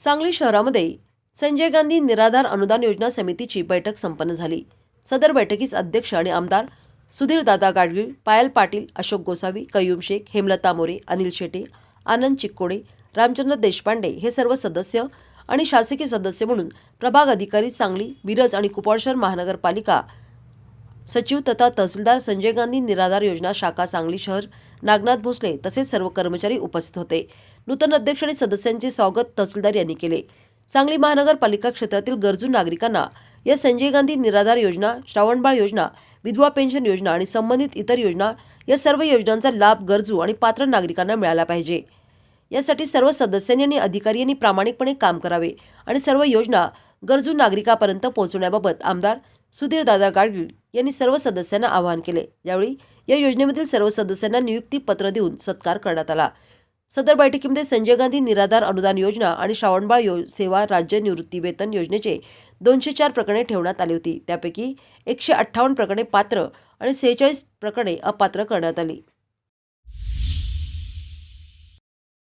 सांगली शहरामध्ये संजय गांधी निराधार अनुदान योजना समितीची बैठक संपन्न झाली. सदर बैठकीस अध्यक्ष आणि आमदार सुधीर दादा गाडगीळ पायल पाटील अशोक गोसावी कयुम शेख हेमलता मोरे अनिल शेटे आनंद चिक्कोडे रामचंद्र देशपांडे हे सर्व सदस्य आणि शासकीय सदस्य म्हणून प्रभाग अधिकारी सांगली मिरज आणि कुपाळशर महानगरपालिका सचिव तथा तहसीलदार संजय गांधी निराधार योजना शाखा सांगली शहर नागनाथ भोसले तसेच सर्व कर्मचारी उपस्थित होते. नूतन अध्यक्ष आणि सदस्यांचे स्वागत तहसीलदार यांनी केले. सांगली महानगरपालिका क्षेत्रातील गरजू नागरिकांना या संजय गांधी निराधार योजना श्रावणबाळ योजना विधवा पेन्शन योजना आणि संबंधित इतर योजना या सर्व योजनांचा लाभ गरजू आणि पात्र नागरिकांना मिळाला पाहिजे. यासाठी सर्व सदस्यांनी आणि अधिकारी यांनी प्रामाणिकपणे काम करावे आणि सर्व योजना गरजू नागरिकापर्यंत पोहोचवण्याबाबत आमदार सुधीर दादा गाडगीळ यांनी सर्व सदस्यांना आवाहन केले. यावेळी या योजनेमधील सर्व सदस्यांना नियुक्ती पत्र देऊन सत्कार करण्यात आला. सदर बैठकीमध्ये संजय गांधी निराधार अनुदान योजना आणि श्रावणबाळ यो सेवा राज्य निवृत्ती वेतन योजनेचे दोनशे चार प्रकरणे ठेवण्यात आली होती. त्यापैकी एकशे अठ्ठावन्न प्रकरणे पात्र आणि सेहेचाळीस प्रकरणे अपात्र करण्यात आली.